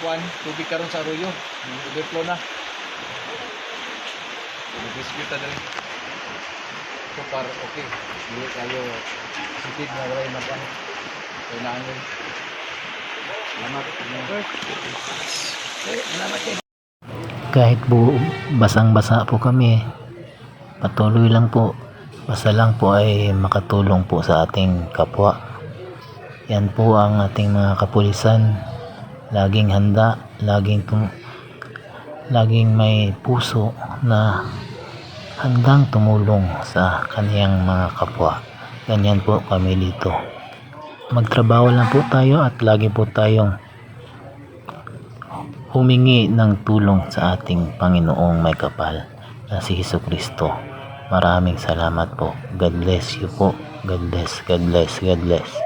kuan, tubig karon sa arroyo. Overflow na. Dispute na rin. So far, okay. Hindi kayo sipid na wala yung mag-ano. Kailangan. Salamat. Salamat kayo. kahit po basang-basa po kami patuloy lang po basta lang po ay makatulong po sa ating kapwa yan po ang ating mga kapulisan laging handa laging tum laging may puso na handang tumulong sa kaniyang mga kapwa ganyan po kami dito magtrabaho lang po tayo at lagi po tayong humingi ng tulong sa ating Panginoong may kapal na si Hesus Kristo. Maraming salamat po. God bless you po. God bless, God bless, God bless.